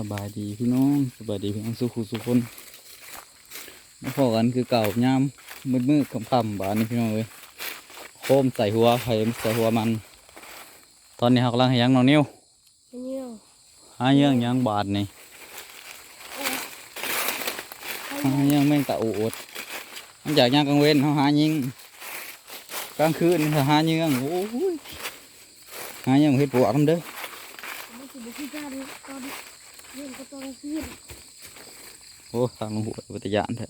สบายดีพี่น้องสบายดีพี่น้องสุขุสุขคนมาพอกันคือเก่ายามมืดมืดๆค่ำๆบานนี้พี่น้องเอ้ยโคมใส่หัวไผ่ใส่หัวมัน ตอนนี้เรากำลังให้ยังน้องนิ้วเงี้ยวหาเยื่องยังบาทนี่หาเยื่องแม่งตะอูดมันจากยางกลางเว้นเขาหายิงกลางคืนเขาหาเยื่องโอ้ยหาเยื่องเฮ็ดปวกมันเด้อ มันสิบุกการตอนเรื่องก็ต้องขึ้นโอ้ทางหัววิทยานแท้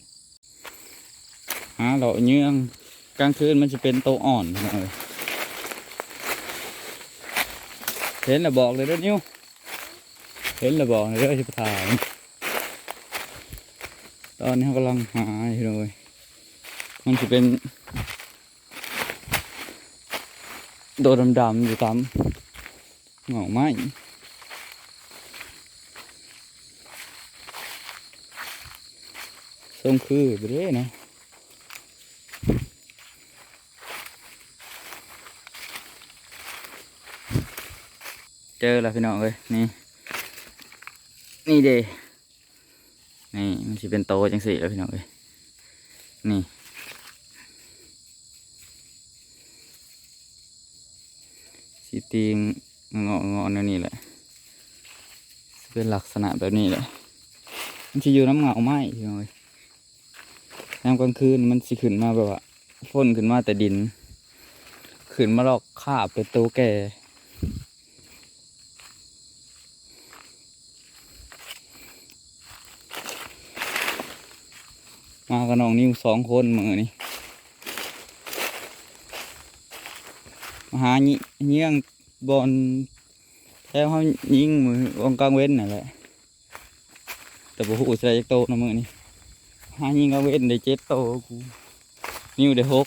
หาเราเยื่องกลางคืนมันจะเป็นโตวอ่อนเอ้ยเห็นแล้วบอกเลยด้อนิ้วเห็นแล้วบอกเลยด้อที่ประธานตอนนี้เขากำลังหาอยู่เลยมันจะเป็นโดดำๆอยู่ตามหงาไม้ ทรงคือไปเด้นะเจอแล้วพี่น้องเอ้ยนี่ นี่เดนี่มันจะเป็นโตจังสี่แล้วพี่น้องเอ้ยนี่สีตีงเงาะเงาะนวนี้แหละเป็นลักษณะแบบนี้แหละมันจะอยู่น้ำเงาไม้พี่น้องเอ้ย ยามกลางคืนมันสิขึ้นมาแบบว่าฝนขึ้นมาแต่ดิน ขึ้นมาลอกคาบเป็นตัวแก่มากับน้องนิ้วสองคนมือนี่มาหาเงี้ยงบอลแถวเขายิงมือวงกลางเว้นนั่นแหละแต่บ่หูใส่จักโตนะมือนี่ หายิงกลาเว้นได้เจ็ดโตกูนิ้วได้หก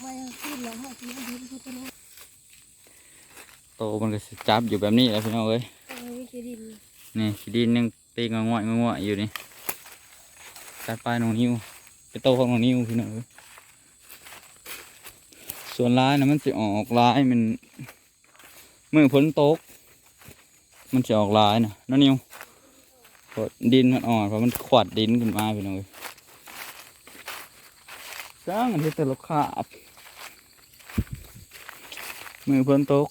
ไว้ขึ้นแล้วฮะที่อันนี้คือตัวนี้โตมันก็จับอยู่แบบนี้แหละพี่น้องเอ้ยนี่ขี้ดินยังตีงงอยงอยอยู่นี่ตัดปลายน้องนิ้วไปโตของน้องนิ้วพี่น้องเอ้ยส่วนลายนะมันสิออกลายมันมือฝนตก มันจะออกลายนะน้องนิ้ว ดินมันอ่อนเพราะมันขวดดินขึ้นมาพี่น้องเอ้ยสร้างอันที่แต่ละขาบมือฝนตก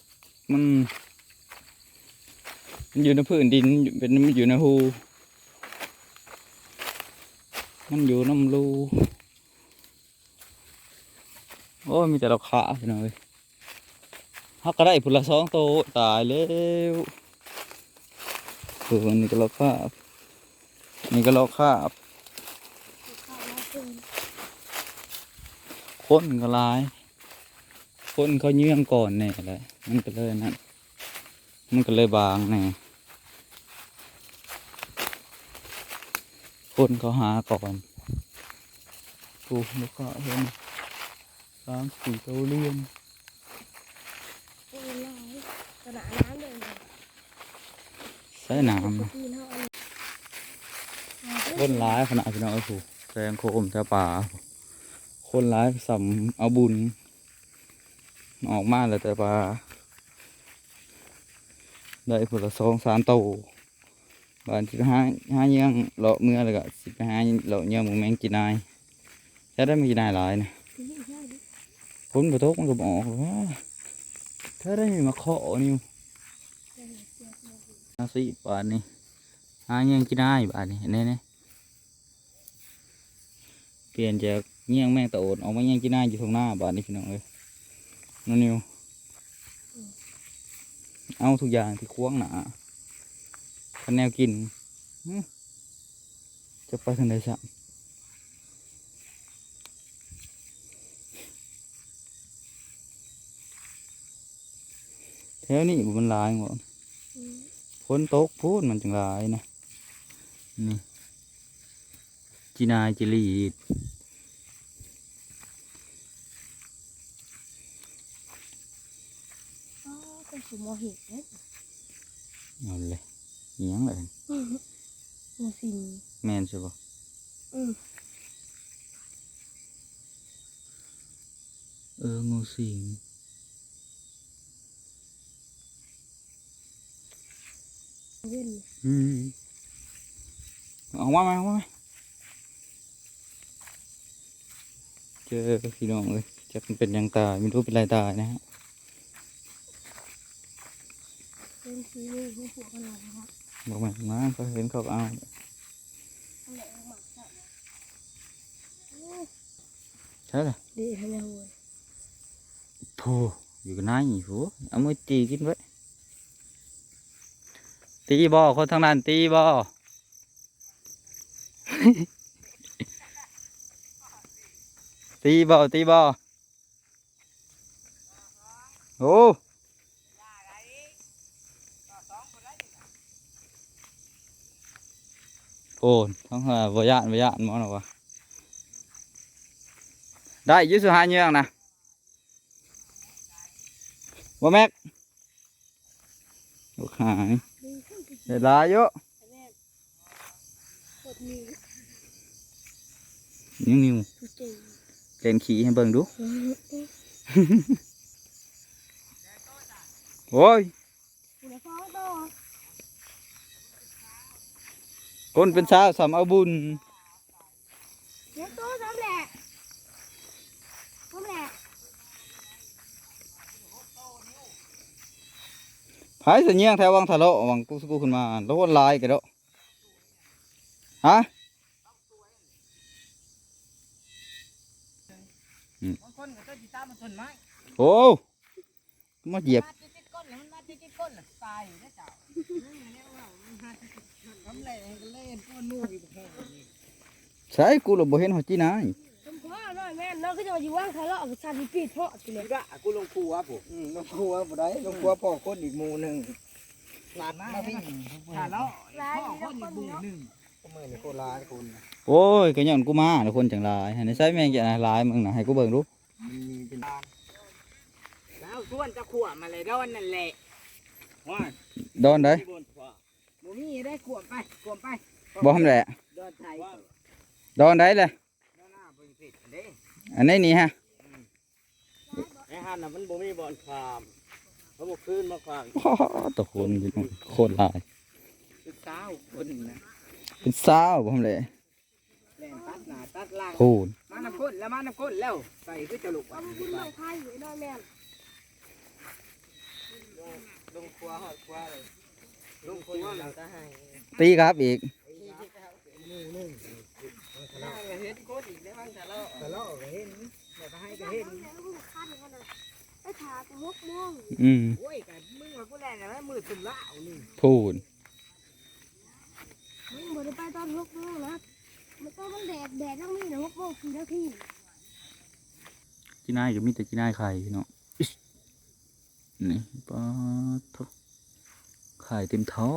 มันมัน อยู่ในพื้นดินเป็นอยู่ในหูมันอยู่น้ำรูโอ้ยมีแต่เราขาพี่น้องเอ้ยฮักก็ได้ผุละสองโตตายแล้วเออนี่ก็เราขาบ นี่ก็เราขาบข้าวแล้วขึ้นคนก็หลาย คนเขาเยื่องก่อนแน่แหละมันก็เลยนั่นมันก็เลยบางแน่คนเขาหาก่อนปลูกแล้วก็เห็นสามสี่เตาเลียนโอ้ยลายขนาดน้ำเลยใส่น้ปีนเท่าอันำ คนร้ายขนาดพี่น้องไอ้ผูแซงโคมแถวป่า คนร้ายสัมเอาบุญ ออกมาแล้วแต่ป่าได้ผลสองสามโตบานสิบห้าห้าเยี่ยงเลาะเมื่อแล้วก็สิบห้าเลาะเยี่ยงหมูแมงกินนายแค่ได้มีนายหลายนะนี่ใช่ดิพ้นประตกมันก็บออกหรอกว่าถ้าได้มาเคาะนิ้วอาสิบาทนี่หาเยี่ยงกินนายบาทนี่เน่เน่ เปลี่ยนจากเยี่ยงแมงตะโอดออกมาเยี่ยงกินนายอยู่ตรงหน้าบาทนี่พี่น้องเอ้ยนั่นนิวเอาทุกอย่างที่ควงหนาคันแนวกินอื้อจะไปทางใดสักแถวนี้บ่มันหลายหมดอืมฝนตกพูดมันจังหลายนะนี่ จีนายจิลีดอ๋อเป็นสมอเห็ดเนี่ยเอาเลยอิหยังเลยหมูสิงแม่นใช่ปะอืมเอองูสิงเว้นอืมเอาว่ามาเอาว่าม เจอพี่น้องเลยจะมันเป็นหยังตายไม่รู้เป็นไรตายนะฮะเป็นสีนี่หัวหัวกันหลังครับบอกมามาเขาเห็นเขาก็เอาเอาแหละเอาหมักใส่โอ้ใช่เลยดีให้แม่หัวโธ่อยู่กันไหนโหเอามือจีกินไว้ตีบอคนทางนั้นตีบอ ตีบอตีบอโอ้โอ้ทั้งหาบยานบยานมองหรอวะได้อยุสุหาเยืองนะบ่แม็กลูกหายดีขึ้นไปเดี๋ยวลายเยอะแม่กดมือนิ้วนิ้วทุก เจ๋งเล่นขี่ให้เบิ่งดูเออเอ๊ะโอ้ยเดี๋ยวฟ้องต่อคนเป็นสาวสามเอาบุญเดี๋ยวตัวทำแหละทำแหละไผเสยเนียงแถววังทะเลาะวังกูสกูขึ้นมาแล้ววนลายกันแล้วฮะ บางคนก็ต้นจีตามมันต้นไม้โอ้มาเหยียบมาติดๆก้นแล้วมันมาติดๆก้นน่ะตายอยู่นะเจ้าทำไรก็เล่นก้นนู่นอีกแค่นี้ใช่กูเราบ่เห็นหัวจีนายผมพ่อหน่อยแม่น้องก็จะมาอยู่ว่างทะเลาะกับชาติปีดเพราะสิเลยก็กูลงครัวผมลงครัวบ่ได้ลงครัวพ่อคนอีกหมู่หนึ่งหลานมาวิ่งถ้าเราพ่อคนอีกหมู่หนึ่งก็มือนี่โคราชคุณโอ้ยก็ย้อนกูมาทุกคนจังลายให้ในใช้แม่งจะลายมึงน่ะให้กูเบิ่งดู มันมีเป็นลานแล้วส่วนจะขวมาเลยดอนนั่นแหละว่าดอนได้ที่บนขวาบ่มีได้ขวมไปขวมไปบ่ทำแหละดอนไทยดอนได้เลยด้านหน้าเบิ่งสิเด้อันนี้นี่ฮะไอ้หันน่ะมันบ่มีบ่อนความเขาบอกคืนมาความอ้อตะคนพี่น้องโคตรลายคือเช้าคนนะเป็นสาวบ่ทำแหละแล่นตัดหน้าตัดหล่างพูนมาน้ำ ก้นแล้วมาน้ำก้นแล้วใส่คือจะลุกเอามาขึ้นมาพายอยู่น้อยแม่ลงครัวหอดครัวเลยลงครัวเราจะให้ตีครับอีกน่าจะเห็นก้นอีกได้บ้างแต่เราแต่เราก็เห็นแต่ก็ให้ก็เห็นไอ้ขาแต่หกโมงอืมโอ้ยแต่มึงว่ากูแล่นนะมือถึงละเอานี่พูนมึงบ่ได้ไปตอนหกโมงนะ มันก็มันแดดแดดต้องมีแต่หกโมงสี่นาทีจีนายก็มีแต่จีนายไข่พี่น้องนี่ปลาทบไข่เต็มท้อ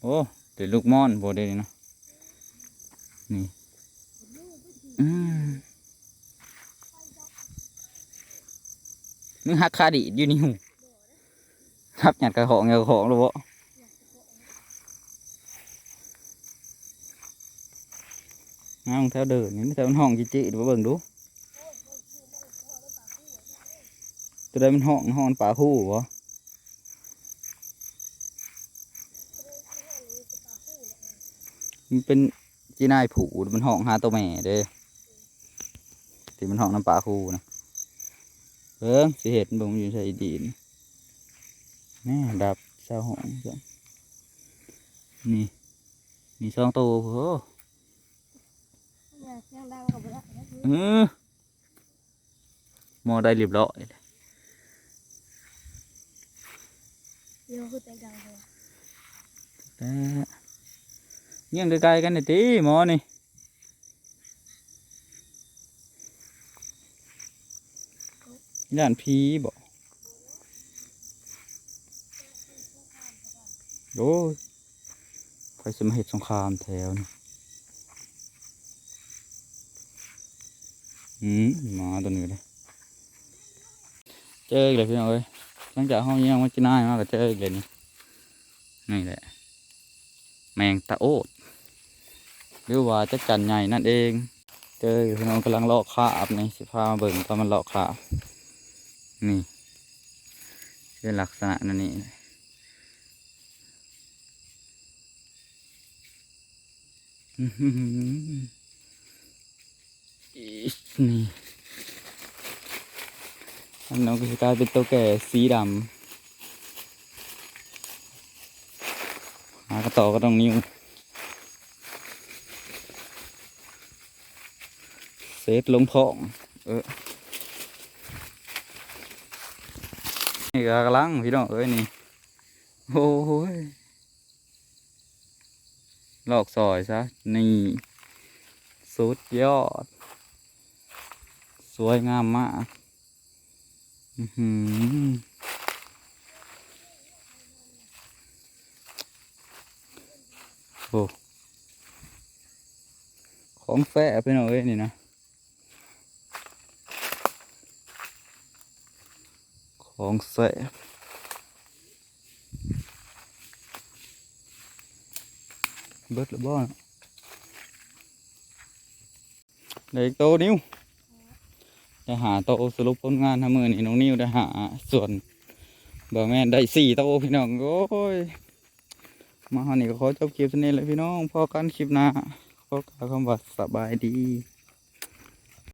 โอ้เดี๋ยวลูกม่อนโบได้เลยนะนี่อืมมึงหักคาดิอยู่นี่หู ทับหยัดกระของเงากระของหรือวะงามแถวเดินนี่ไม่แถวมันห้องจิจิดูเบิ่งดูตัวใดมันห้องห้องป่าคู่วะมันเป็นจีนายผูมันห้องหาตัวแม่เด้ที่มันห้องน้ำป่าคู่นะเบิ่งสิเห็ดเบิ่งมันอยู่ใส่ดิน น่ดับเศร้าห้องจ้ะนี่มีสองตัวโหเนี่ยเสียงดังกับบ่ได้นะเออหมอได้เรียบร้อยเลยเดี๋ยวคือแต่งดังเลยแต่เงี้ยงไกลๆกันนี่ตีหมอนี่ย่านพีบอก โอ้ยใครจะมาเหตุสงครามแถวนี่อืมหมาตัวนี้เลยเจออีกเลยพี่น้องเอ้ยหลังจากห้องนี้ยังไม่กินน้ายมากก็เจออีกเลยนี่นี่แหละ แมงตะโอดหรือว่าจะจันใหญ่นั่นเอง เจอพี่น้องกำลังลอกคราบนี่สิพามาเบิ่งตอนมันลอกคราบนี่เป็นลักษณะนั่นนี่เลยอื้อหืออี นี่อันนั้นก็จะกลายเป็นตัวแก่สีดำหากระต่อก็ต้องนิ้วเซตลงพองเออนี่ก็กำลังพี่น้องเอ้ยนี่ โอ้ย หลอกซอยซะ นี่ สุดยอด สวยงามมากอือหือโอ้ของแฝงพี่น้อยนี่นะ ของแสบ เบิดหรือบ่นะเด็กโตนิ้วจะหาโตสรุปผลงานทำมือนี่น้องนิ้วได้หาส่วนบ่แม่นได้สี่โตพี่น้องโอ้ยมาหานี่ก็ขอจบคลิปนี้เลยพี่น้องพอกันคลิปหน้าขอกล่าวคำว่าสบายดี